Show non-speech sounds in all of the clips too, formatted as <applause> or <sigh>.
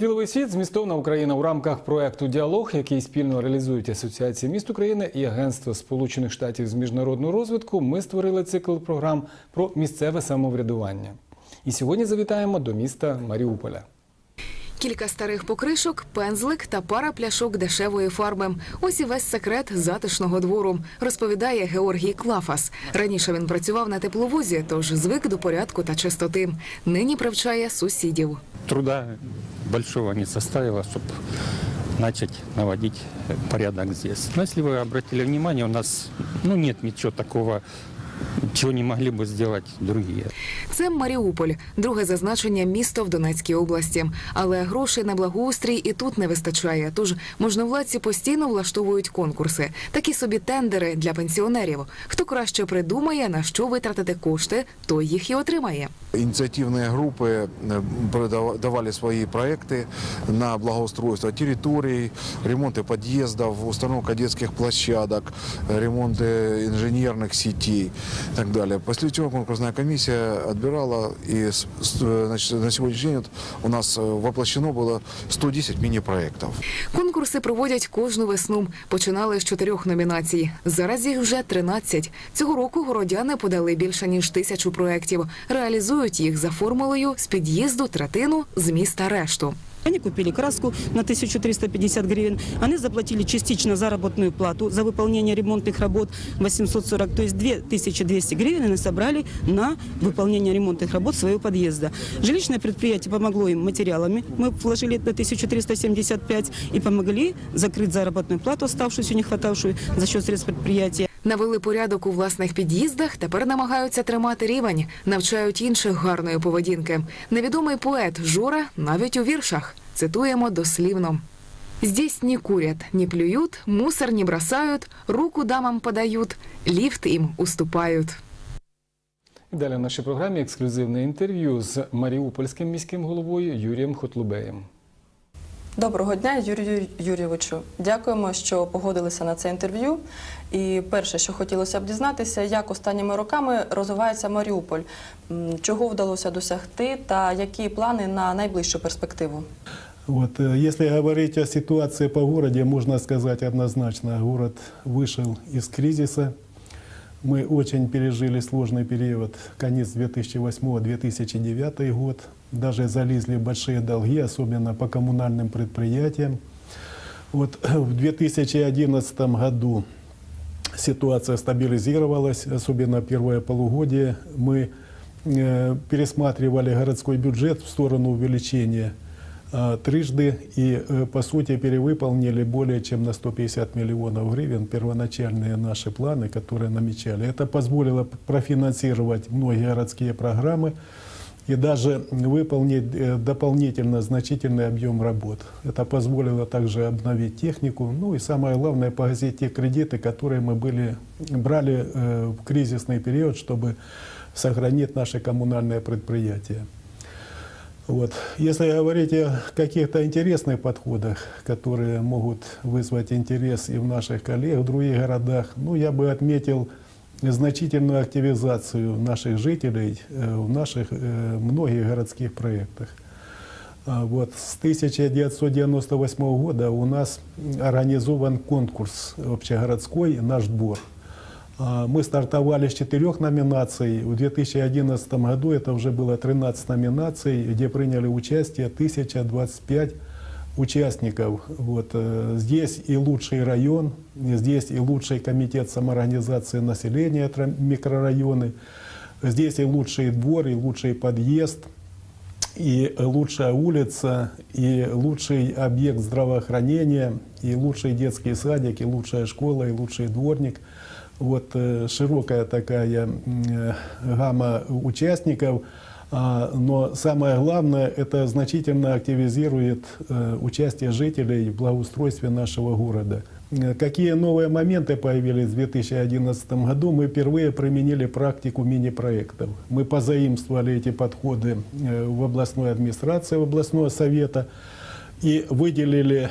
Діловий світ змістовна Україна у рамках проекту Діалог, який спільно реалізують Асоціація міст України і Агентство Сполучених Штатів з міжнародного розвитку. Ми створили цикл програм про місцеве самоврядування. І сьогодні завітаємо до міста Маріуполя. Кілька старих покришок, пензлик та пара пляшок дешевої фарби. Ось і весь секрет затишного двору, розповідає Георгій Клафас. Раніше він працював на тепловозі, тож звик до порядку та чистоти. Нині привчає сусідів. труда большого не составило, чтобы начать наводить э, порядок здесь. Но если вы обратили внимание, у нас ну, нет ничего такого, чего не могли бы сделать другие. Це Маріуполь, друге зазначення місто в Донецькій області. Але грошей на благоустрій і тут не вистачає. Тож можновладці постійно влаштовують конкурси, такі собі тендери для пенсіонерів. Хто краще придумає, на що витратити кошти, той їх і отримає. Инициативные группы э, продава- давали свои проекты на благоустройство территорий, ремонты подъездов, установка детских площадок, э, ремонты инженерных сетей и так далее. После чего конкурсная комиссия отбирала, и с- с- э, значит, на сегодняшний день вот у нас э, воплощено было 110 мини-проектов. Конкурси проводять кожну весну. Починали з чотирьох номінацій. Зараз їх вже 13. Цього року городяни подали більше ніж тисячу проєктів. Реалізують їх за формулою з під'їзду третину, з міста решту. Они купили краску на 1350 гривен. Они заплатили частично заработную плату за выполнение ремонтных работ 840, то есть 2200 гривен они собрали на выполнение ремонтных работ своего подъезда. Жилищное предприятие помогло им материалами. Мы вложили на 1375 и помогли закрыть заработную плату, оставшуюся не хватавшую за счет средств предприятия. Навели порядок у власних під'їздах, тепер намагаються тримати рівень, навчають інших гарної поведінки. Невідомий поет Жора навіть у віршах цитуємо дослівно. Здесь не курят, не плюют, мусор не бросают, руку дамам подают, лифт им уступают. Далі в нашій програмі ексклюзивне інтерв'ю з маріупольським міським головою Юрієм Хотлубеєм. Доброго дня, Юрію Юрійовичу. Дякуємо, що погодилися на це інтерв'ю. І перше, що хотілося б дізнатися, як останніми роками розвивається Маріуполь, М, чого вдалося досягти, та які плани на найближчу перспективу. Вот, э, если говорить о ситуации по городе, можно сказать однозначно, город вышел из кризиса. Мы очень пережили сложный период, конец 2008-2009 год. Даже залезли в большие долги, особенно по коммунальным предприятиям. Вот <clears throat> в 2011 году ситуация стабилизировалась, особенно первое полугодие. Мы э, пересматривали городской бюджет в сторону увеличения а, трижды и, э, по сути, перевыполнили более чем на 150 миллионов гривен первоначальные наши планы, которые намечали. Это позволило профинансировать многие городские программы и даже выполнить э, дополнительно значительный объем работ. Это позволило также обновить технику, ну и самое главное, погасить те кредиты, которые мы были, брали э, в кризисный период, чтобы сохранить наши коммунальные предприятия. Вот. Если говорить о каких-то интересных подходах, которые могут вызвать интерес и в наших коллег в других городах, ну, я бы отметил значительную активизацию наших жителей в наших многих городских проектах. А Вот. С 1998 года у нас организован конкурс общегородской «Наш двор». А, Мы стартовали с четырех номинаций. В 2011 году это уже было 13 номинаций, где приняли участие 1025 участников. Вот. э, Здесь и лучший район, здесь и лучший комитет самоорганизации населения, это микрорайоны, здесь и лучший двор, и лучший подъезд, и лучшая улица, и лучший объект здравоохранения, и лучший детский садик, и лучшая школа, и лучший дворник. Вот э, широкая такая э, гамма участников. А, Но самое главное, это значительно активизирует э, участие жителей в благоустройстве нашего города. Э, Какие новые моменты появились в 2011 году? Мы впервые применили практику мини-проектов. Мы позаимствовали эти подходы э, в областной администрации, в областного совета и выделили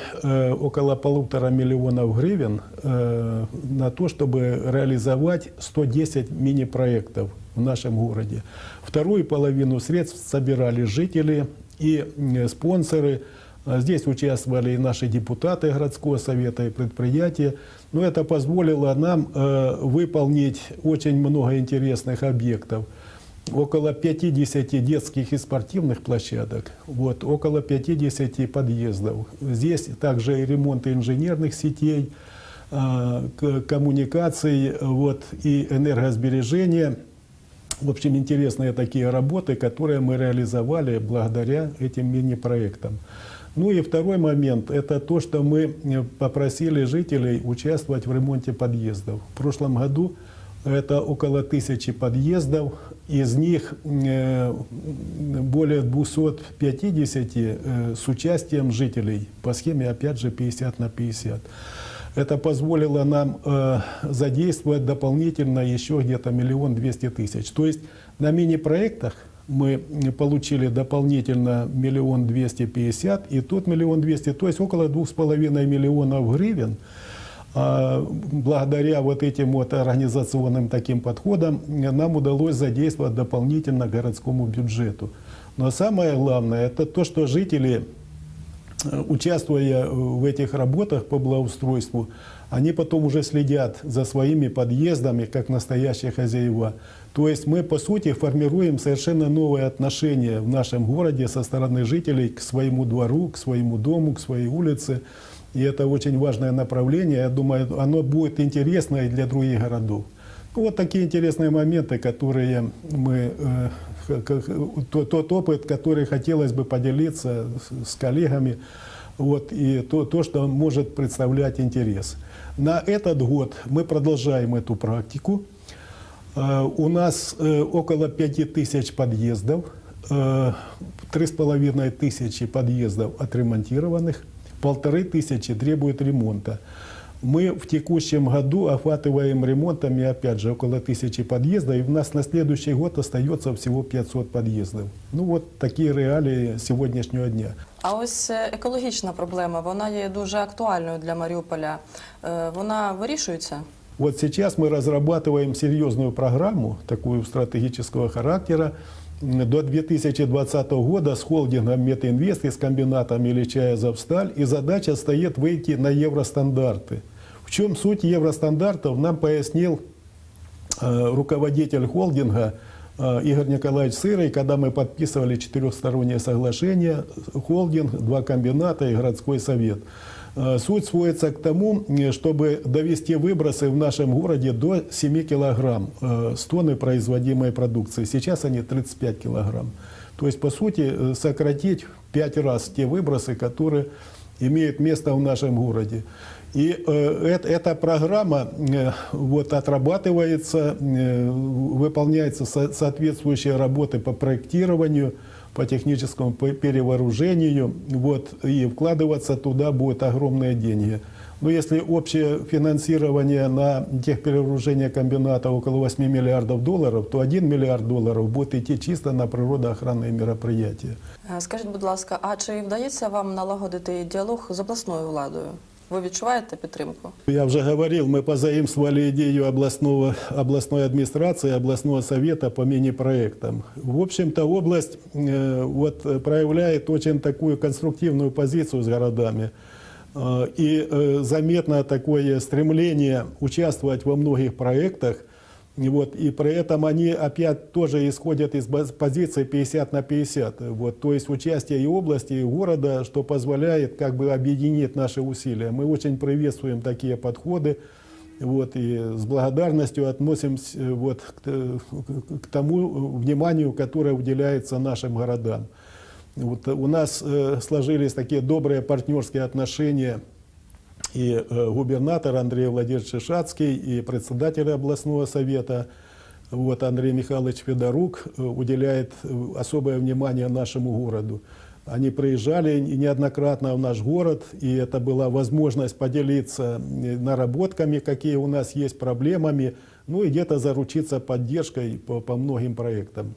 около полутора миллионов гривен на то, чтобы реализовать 110 мини-проектов в нашем городе. Вторую половину средств собирали жители и спонсоры А Здесь участвовали и наши депутаты городского совета и предприятия. Но это позволило нам э, выполнить очень много интересных объектов. Около 50 детских и спортивных площадок, вот, около 50 подъездов. Здесь также и ремонт инженерных сетей, э, коммуникаций вот, и энергосбережения. В общем, интересные такие работы, которые мы реализовали благодаря этим мини-проектам. Ну и второй момент – это то, что мы э, попросили жителей участвовать в ремонте подъездов. В прошлом году это около тысячи подъездов, из них э, более 250 э, с участием жителей по схеме, опять же, 50 на 50. Это позволило нам э, задействовать дополнительно еще где-то миллион двести тысяч. То есть на мини-проектах мы получили дополнительно миллион двести пятьдесят, и тут миллион двести, то есть около двух с половиной миллионов гривен. А, Благодаря вот этим вот организационным таким подходам нам удалось задействовать дополнительно городскому бюджету. Но самое главное, это то, что жители участвуя в этих работах по благоустройству, они потом уже следят за своими подъездами, как настоящие хозяева. То есть мы, по сути, формируем совершенно новые отношения в нашем городе со стороны жителей к своему двору, к своему дому, к своей улице. И это очень важное направление. Я думаю, оно будет интересно и для других городов. Вот такие интересные моменты, которые мы, э, тот опыт, который хотелось бы поделиться с, коллегами, вот, и то, то, что может представлять интерес. На этот год мы продолжаем эту практику. Э, У нас э, около 5 тысяч подъездов, э, три с половиной тысячи подъездов отремонтированных, полторы тысячи требуют ремонта. Мы в текущем году охватываем ремонтами, опять же, около тысячи подъездов, и у нас на следующий год остается всего 500 подъездов. Ну вот такие реалии сегодняшнего дня. А ось е, екологічна проблема, вона є дуже актуальною для Маріуполя. Е, Вона вирішується? Вот сейчас мы разрабатываем серьезную программу, такую стратегического характера, м, до 2020 года с холдингом Метинвест и с комбинатом Ильича Азовсталь. И задача стоит выйти на евростандарты. В чем суть евростандартов, нам пояснил э, руководитель холдинга э, Игорь Николаевич Сырый, когда мы подписывали четырехстороннее соглашение, холдинг, два комбината и городской совет. Э, Суть сводится к тому, чтобы довести выбросы в нашем городе до 7 килограмм с тонны производимой продукции. Сейчас они 35 килограмм. То есть, по сути, сократить в 5 раз те выбросы, которые имеют место в нашем городе. И э, эт- эта программа э, вот, отрабатывается, э, выполняются со- соответствующие работы по проектированию, по техническому пе- перевооружению, вот, и вкладываться туда будут огромные деньги. Но если общее финансирование на техперевооружение комбината около 8 миллиардов долларов, то 1 миллиард долларов будет идти чисто на природоохранные мероприятия. Е, Скажіть, будь ласка, а чи вдається вам налагодити діалог з обласною владою? Ви відчуваєте підтримку? Я уже говорил, мы позаимствовали идею областного, областной администрации, областного совета по мини-проектам. В общем-то, область э, вот, э, проявляет очень такую конструктивную позицию с городами. Э, И э, заметно такое стремление участвовать во многих проектах. вот, и при этом они опять тоже исходят из позиции 50 на 50. Вот, то есть участие и области, и города, что позволяет как бы объединить наши усилия. Мы очень приветствуем такие подходы. Вот, и с благодарностью относимся э, вот, к, э, к тому вниманию, которое уделяется нашим городам. Вот, у нас э, сложились такие добрые партнерские отношения и э, губернатор Андрей Владимирович Шишацкий, и председатель областного совета вот, Андрей Михайлович Федорук э, уделяет э, особое внимание нашему городу. Они приезжали неоднократно в наш город, и это была возможность поделиться наработками, какие у нас есть проблемами, ну и где-то заручиться поддержкой по, по многим проектам.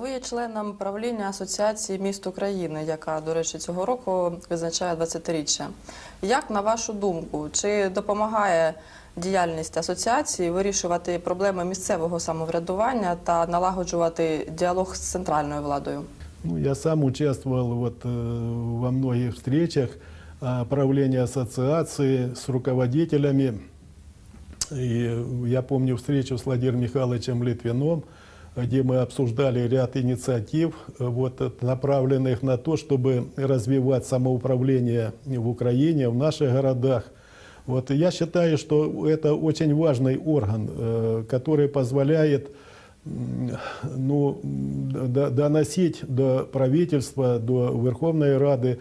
Ви є членом правління Асоціації міст України, яка, до речі, цього року визначає 20-річчя. Як на вашу думку, чи допомагає діяльність асоціації вирішувати проблеми місцевого самоврядування та налагоджувати діалог з центральною владою? Ну, я сам участвовал вот, э, во многих встречах правления ассоциации с руководителями. И я помню встречу с Владимиром Михайловичем Литвином, где мы обсуждали ряд инициатив, э, вот, э, направленных на то, чтобы развивать самоуправление в Украине, в наших городах. Вот, я считаю, что это очень важный орган, э, который позволяет ну, доносить до правительства, до Верховной Рады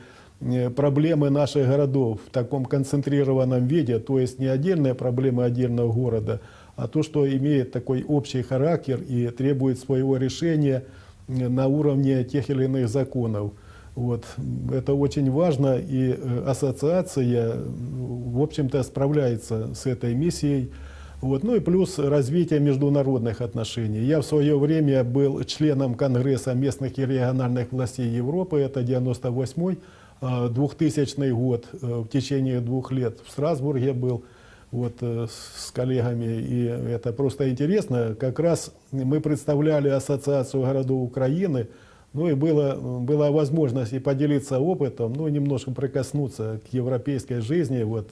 проблемы наших городов в таком концентрированном виде, то есть не отдельные проблемы отдельного города, а то, что имеет такой общий характер и требует своего решения э, на уровне тех или иных законов. Вот. Это очень важно, и э, ассоциация, в общем-то, справляется с этой миссией. Вот. Ну и плюс развитие международных отношений. Я в свое время был членом Конгресса местных и региональных властей Европы, это 98 э, 2000 год, э, в течение двух лет в Страсбурге был вот, э, с коллегами, и это просто интересно. Как раз мы представляли Ассоциацию городов Украины, ну и было, была возможность и поделиться опытом, ну и немножко прикоснуться к европейской жизни, вот,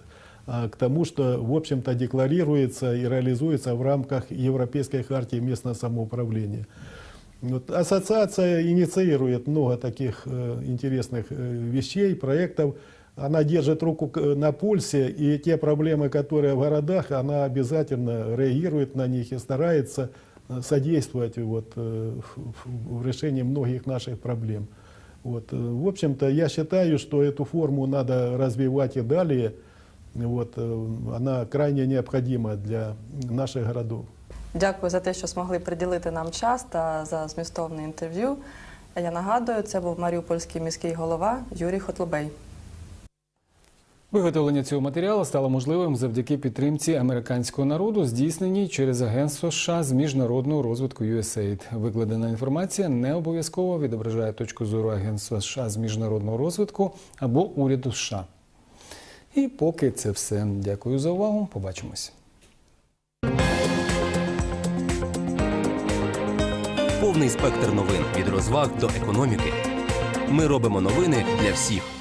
а, к тому, что, в общем-то, декларируется и реализуется в рамках Европейской хартии местного самоуправления. Вот, ассоциация инициирует много таких э, интересных э, вещей, проектов Она держит руку к- на пульсе, и те проблемы, которые в городах, она обязательно реагирует на них и старается э, содействовать вот, э, в- в в решении многих наших проблем. Вот. э, В общем-то, я считаю, что эту форму надо развивать и далее. Вот. э, Она крайне необходима для наших городов. Дякую за те, що змогли приділити нам час та за змістовне інтерв'ю. Я нагадую, це був Маріупольський міський голова Юрій Хотлобей. Виготовлення цього матеріалу стало можливим завдяки підтримці американського народу, здійсненій через Агентство США з міжнародного розвитку USAID. Викладена інформація не обов'язково відображає точку зору Агентства США з міжнародного розвитку або уряду США. І поки це все. Дякую за увагу. Побачимось. Повний спектр новин від розваг до економіки. Ми робимо новини для всіх.